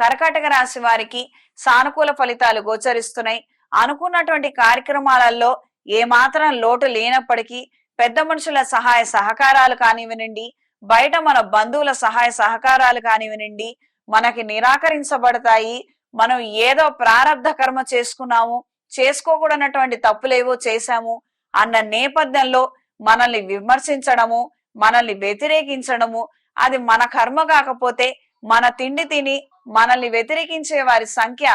కర్కాటక రాశి వారికి సానుకూల ఫలితాలు గోచరిస్తున్నాయి. అనుకున్నటువంటి కార్యక్రమాలలో ఏమాత్రం లోటు లేనప్పటికీ పెద్ద మనుషుల సహాయ సహకారాలు కానివ్వనండి బయట మన బంధువుల సహాయ సహకారాలు కానివ్వనండి మనకి నిరాకరించబడతాయి. మనం ఏదో ప్రారంధ కర్మ చేసుకున్నాము చేసుకోకూడనటువంటి తప్పులేవో చేశాము అన్న నేపథ్యంలో మనల్ని విమర్శించడము మనల్ని వ్యతిరేకించడము అది మన కర్మ కాకపోతే మన తిండి తిని మనల్ని వ్యతిరేకించే వారి సంఖ్య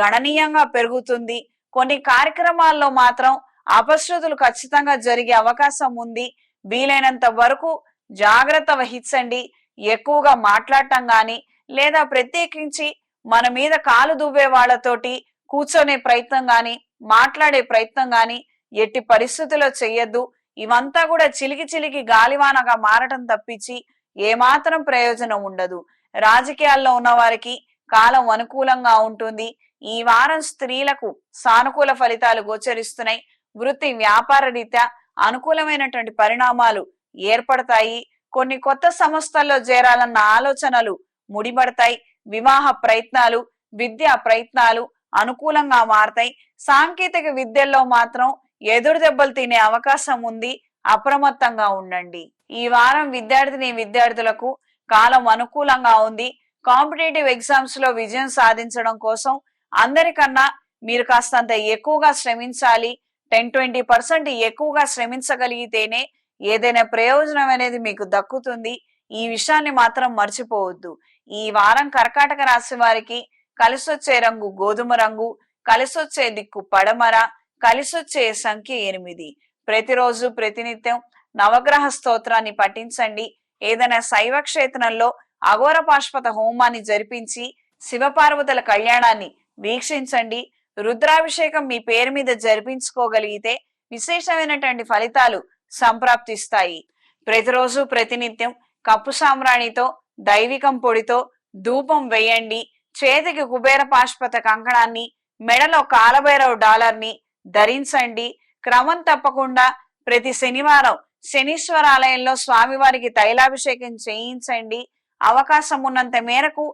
గణనీయంగా పెరుగుతుంది. కొన్ని కార్యక్రమాల్లో మాత్రం అపశృతులు ఖచ్చితంగా జరిగే అవకాశం ఉంది. వీలైనంత వరకు జాగ్రత్త వహించండి. ఎక్కువగా మాట్లాడటం గాని లేదా ప్రత్యేకించి మన మీద కాలు దువ్వే వాళ్ళతోటి కూర్చొనే ప్రయత్నం గాని మాట్లాడే ప్రయత్నం గాని ఎట్టి పరిస్థితుల్లో చెయ్యొద్దు. ఇవంతా కూడా చిలికి చిలికి గాలివానగా మారటం తప్పించి ఏమాత్రం ప్రయోజనం ఉండదు. రాజకీయాల్లో ఉన్న వారికి కాలం అనుకూలంగా ఉంటుంది. ఈ వారం స్త్రీలకు సానుకూల ఫలితాలు గోచరిస్తున్నాయి. వృత్తి వ్యాపార రీత్యా అనుకూలమైనటువంటి పరిణామాలు ఏర్పడతాయి. కొన్ని కొత్త సంస్థల్లో చేరాలన్న ఆలోచనలు ముడిపడతాయి. వివాహ ప్రయత్నాలు విద్యా ప్రయత్నాలు అనుకూలంగా మారతాయి. సాంకేతిక విద్యల్లో మాత్రం ఎదురు దెబ్బలు తినే అవకాశం ఉంది. అప్రమత్తంగా ఉండండి. ఈ వారం విద్యార్థిని విద్యార్థులకు కాలం అనుకూలంగా ఉంది. కాంపిటేటివ్ ఎగ్జామ్స్లో విజయం సాధించడం కోసం అందరికన్నా మీరు కాస్తంత ఎక్కువగా శ్రమించాలి. టెన్ ట్వంటీ పర్సెంట్ ఎక్కువగా శ్రమించగలిగితేనే ఏదైనా ప్రయోజనం అనేది మీకు దక్కుతుంది. ఈ విషయాన్ని మాత్రం మర్చిపోవద్దు. ఈ వారం కర్కాటక రాశి వారికి కలిసొచ్చే రంగు గోధుమ రంగు కలిసొచ్చే దిక్కు పడమర కలిసొచ్చే సంఖ్య ఎనిమిది. ప్రతిరోజు ప్రతినిత్యం నవగ్రహ స్తోత్రాన్ని పఠించండి. ఏదైనా శైవ క్షేత్రంలో అఘోర పాశ్వత హోమాన్ని జరిపించి శివపార్వతుల కళ్యాణాన్ని వీక్షించండి. రుద్రాభిషేకం మీ పేరు మీద జరిపించుకోగలిగితే విశేషమైనటువంటి ఫలితాలు సంప్రాప్తిస్తాయి. ప్రతిరోజు ప్రతినిత్యం కప్పు సామ్రాణితో దైవికం పొడితో ధూపం వేయండి. చేతికి కుబేర పాశ్వత కంకణాన్ని మెడలో కాలభైరవ్ డాలర్ని ధరించండి. క్రమం తప్పకుండా ప్రతి శనివారం శనీశ్వర ఆలయంలో స్వామివారికి తైలాభిషేకం చేయించండి. అవకాశం ఉన్నంత మేరకు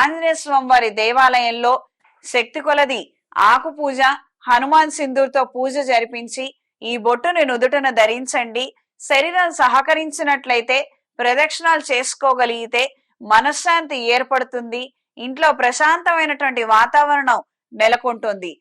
ఆంజనేయ స్వామి వారి దేవాలయంలో శక్తి కొలది ఆకు పూజ హనుమాన్ సింధూర్తో పూజ జరిపించి ఈ బొట్టుని నుదుటన ధరించండి. శరీరం సహకరించినట్లయితే ప్రదక్షిణాలు చేసుకోగలిగితే మనశ్శాంతి ఏర్పడుతుంది. ఇంట్లో ప్రశాంతమైనటువంటి వాతావరణం నెలకొంటుంది.